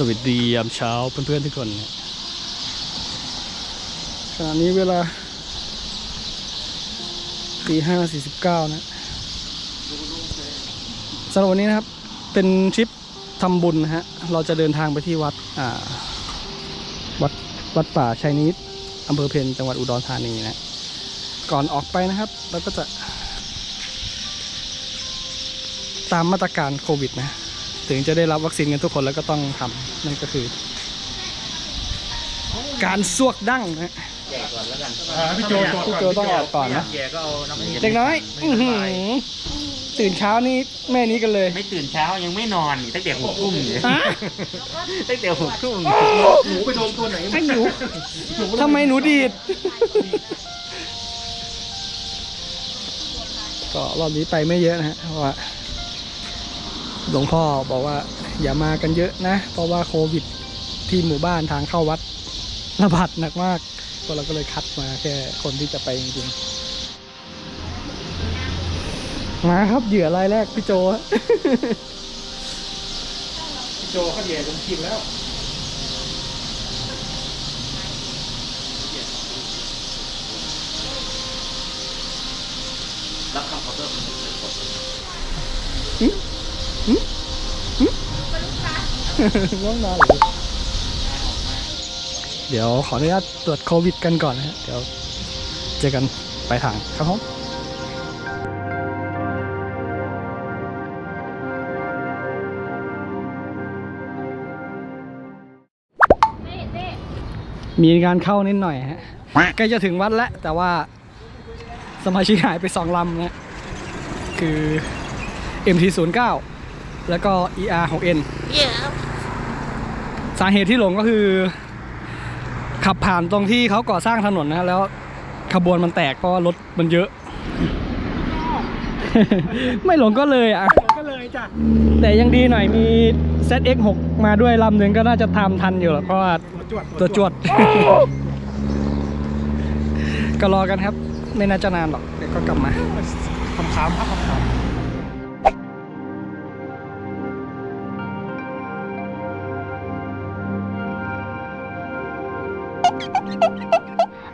สวัสดียามเช้าเพื่อนๆทุกคนขณะนี้เวลาตีห้าสี่สิบเก้านะสำหรับวันนี้นะครับ เป็นทริปทำบุญนะฮะ เราจะเดินทางไปที่วัดอ่าวัดวัดป่าชัยนิดอำเภอเพนจังหวัดอุดรธานีนะ ก่อนออกไปนะครับเราก็จะ ตามมาตรการโควิดนะ ถึงจะได้รับวัคซีนกันทุกคนแล้วก็ต้องทำนั่นก็คือ การสวกดั้งนะใหญ่ก่อนแล้วกันพี่โจจอดพี่โจต้องออกก่อนนะแกก็เอาน้ำเย็นเด็กน้อยอื้อหือตื่นเช้านี่แม่นี้กันเลย ไม่ตื่นเช้ายังไม่นอนอีกตั้งแต่หกทุ่มอยู่ฮะตั้งแต่หกทุ่มหนูไปโดนตัวไหนไอ้หนูทำไมหนูดีดก็รอบนี้ไปไม่เยอะนะฮะเพราะว่า หลวงพ่อบอกว่าอย่ามากันเยอะนะ เพราะว่าโควิดที่หมู่บ้านทางเข้าวัดระบาดหนักมากก็เราก็เลยคัดมาแค่คนที่จะไปจริงๆมาครับเหยื่อรายแรกพี่โจฮะพี่โจเขาแย่จนกินแล้วรับคำขอโทษ ง่วงนอนเหรอเดี๋ยวขออนุญาตตรวจโควิดกันก่อนนะฮะ เดี๋ยวเจอกันปลายทางครับผมมีการเข้านิดหน่อยฮะใกล้จะถึงวัดแล้วแต่ว่าสมาชิกหายไปสองลำนะคือ MT09 แล้วก็ ER 6N สาเหตุที่หลงก็คือ ขับผ่านตรงที่เขาก่อสร้างถนนนะแล้วขบวนมันแตกเพราะว่ารถมันเยอะ ไม่หลงก็เลยอะก็เลยจ้ะแต่ยังดีหน่อยมี ZX6 มาด้วยลำหนึ่งก็น่าจะทำทันอยู่หรอกเพราะว่าจวดตัวจวด ก็รอกันครับ ไม่น่าจะนานหรอก เดี๋ยวก็กลับมาคำถามครับคำถาม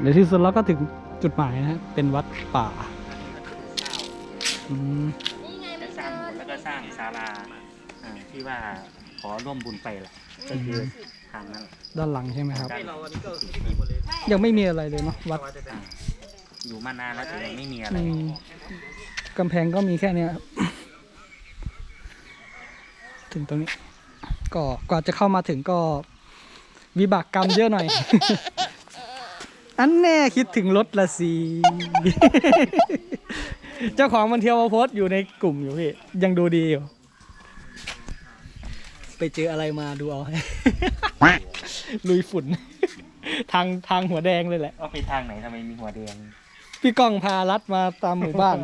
ในที่สุดเราก็ถึงจุดหมายนะฮะเป็นวัดป่าอืมจะสร้างโบสถ์แล้วก็สร้างศาลาอ่าที่ว่าขอร่วมบุญไปแหละก็คือทางนั้น ด้านหลังใช่ไหมครับด้านยังไม่มีอะไรเลยเนาะวัดอ่าอยู่มานานแล้วแต่ยังไม่มีอะไร อืมกำแพงก็มีแค่เนี้ยครับถึงตรงนี้ ก็กว่าจะเข้ามาถึงก็ วิบากกรรมเยอะหน่อย อันแน่คิดถึงรถละสิ เจ้าของมันเที่ยวมาโพสต์อยู่ในกลุ่มอยู่พี่ ยังดูดีอยู่ ไปเจออะไรมาดูเอาให้ ลุยฝุ่น ทางทางหัวแดงเลยแหละเอาไปทางไหนทำไมมีหัวแดงพี่ก้องพารัดมาตามหมู่บ้าน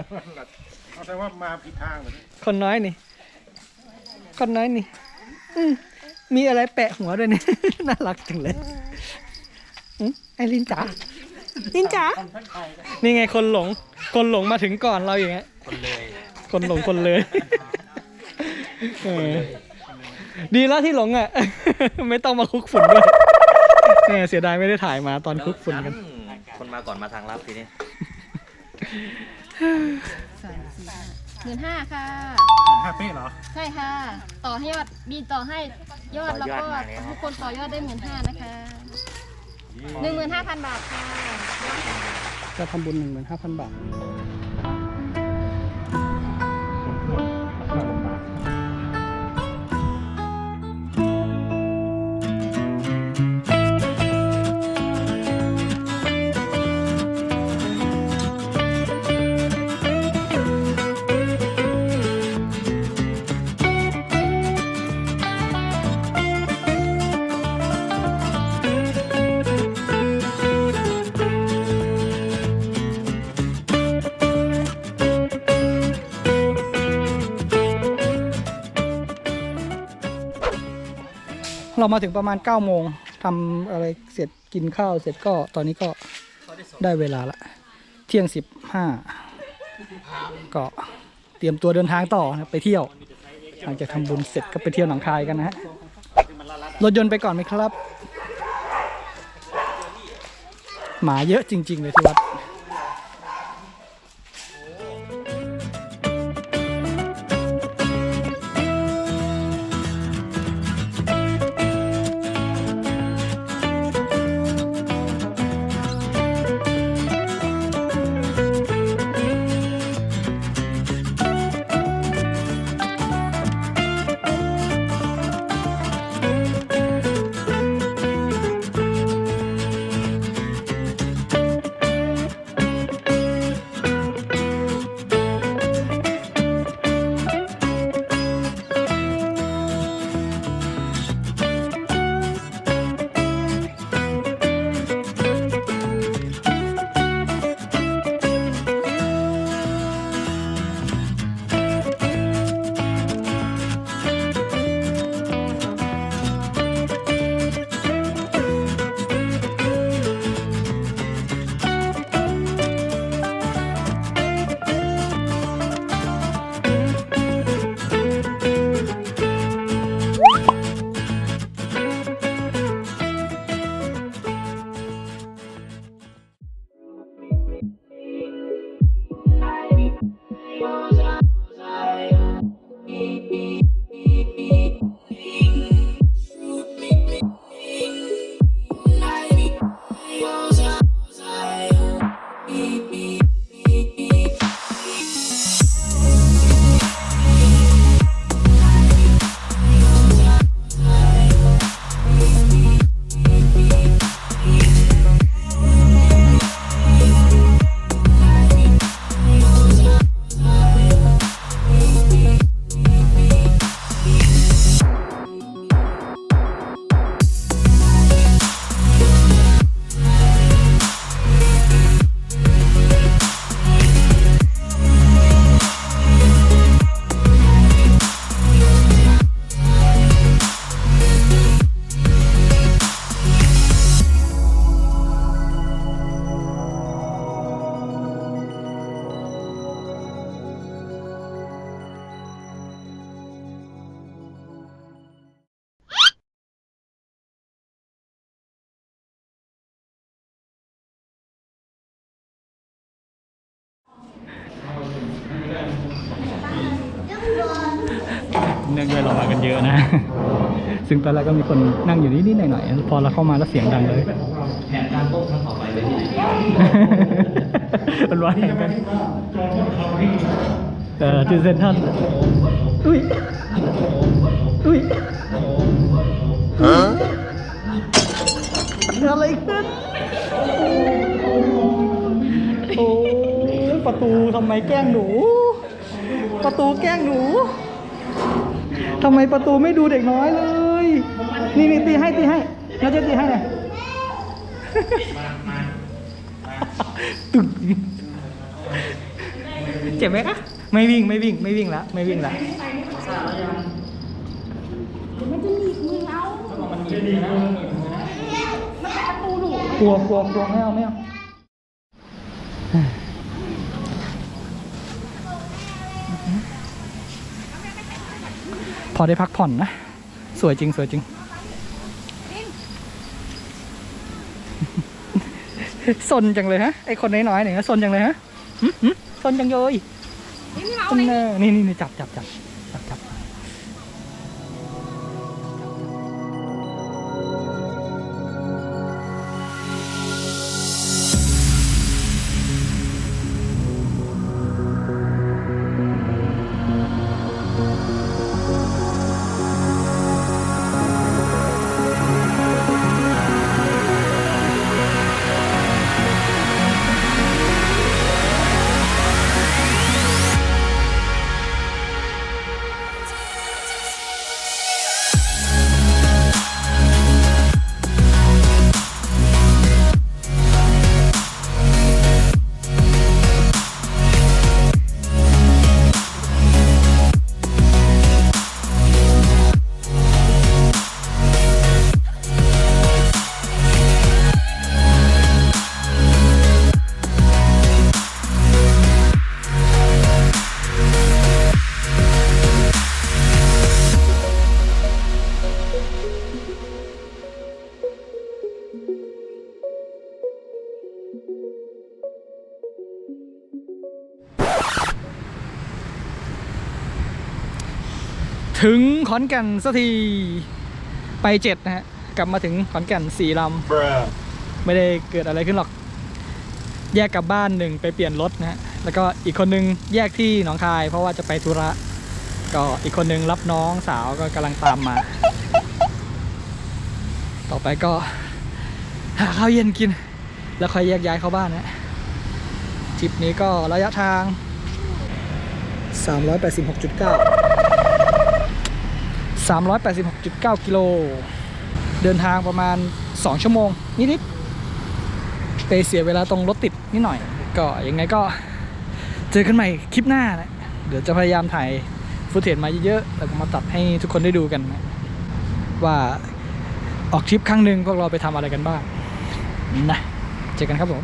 เอาแต่ว่ามาผิดทางเลยคนน้อยนี่ คนน้อยนี่ อืม มีอะไรแปะหัวด้วยเนี่ย น่ารักจังเลยอืมไอ้ลินจ๋าลินจ๋านี่ไงคนหลง คนหลงมาถึงก่อนเราอย่างเงี้ย คนเลยคนหลงคนเลยเออดีแล้วที่หลงอะ ไม่ต้องมาคุกฝุ่นด้วยแหมเสียดายไม่ได้ถ่ายมาตอนคุกฝุ่นกัน คนมาก่อนมาทางลับทีนี้ หมื่นห้าค่ะห้าเป๊ะเหรอ ใช่ค่ะ ต่อให้ยอดมีต่อให้ยอดแล้วก็ทุกคนต่อยอดได้หมื่นห้านะคะหนึ่งหมื่นห้าพันบาทค่ะ จะทำบุญหนึ่งหมื่นห้าพันบาท เรามาถึงประมาณ9ก้าโมงทำอะไรเสร็จกินข้าวเสร็จก็ตอนนี้ก็ได้เวลาละ เที่ยงสิบห้าก็เตรียมตัวเดินทางต่อนะไปเที่ยว หลังจากทำบุญเสร็จก็ไปเที่ยวหนองคายกันนะฮะรถยนต์ไปก่อนไหมครับ หมาเยอะจริง ๆ เลยที่วัด เนื่องด้วยเรามากันเยอะนะ ซึ่งตอนแรกก็มีคนนั่งอยู่นิดๆหน่อยๆ พอเราเข้ามาแล้วเสียงดังเลยแผนการต้มครั้งต่อไปเป็นที่ไหนมันว่าอย่างกันเออที่เซนทรันอุ้ยอุ้ยอะไรขึ้นโอ้ยประตูทำไมแกล้งหนู ประตูแกล้งหนูทำไมประตูไม่ดูเด็กน้อยเลย นี่นี่ตีให้ตีให้เราจะตีให้หน่อยตึกเจ็บไหมคะไม่วิ่งไม่วิ่งไม่วิ่งแล้วไม่วิ่งแล้วกลัวกลัวกลัวไม่เอาไม่เอา อได้พักผ่อนนะ สวยจริงสวยจริงซนจังเลยฮะไอคนน้อยๆเนี่ยซนจังเลยฮะหึหึซนจังเลยซนเนอนี่นี่นี่จับจับจับ ถึงขอนแก่นสักทีไปเจ็ดนะฮะ กลับมาถึงขอนแก่นสี่ลำไม่ได้เกิดอะไรขึ้นหรอก แยกกลับบ้านหนึ่งไปเปลี่ยนรถนะฮะ แล้วก็อีกคนนึงแยกที่หนองคาย เพราะว่าจะไปธุระ ก็อีกคนนึงรับน้องสาวก็กำลังตามมา ต่อไปก็ หาข้าวเย็นกิน แล้วค่อยแยกย้ายเข้าบ้านนะทริปนี้ก็ระยะทาง 386.9 386.9 กิโล เดินทางประมาณ 2 ชั่วโมง นิดๆไปเสียเวลาตรงรถติดนิดหน่อย ก็ยังไงก็เจอกันใหม่คลิปหน้านะ เดี๋ยวจะพยายามถ่ายฟุตเทจมาเยอะๆ แล้วก็มาตัดให้ทุกคนได้ดูกันนะว่าออกทริปครั้งหนึ่งพวกเราไปทำอะไรกันบ้างนะ เจอกันครับผม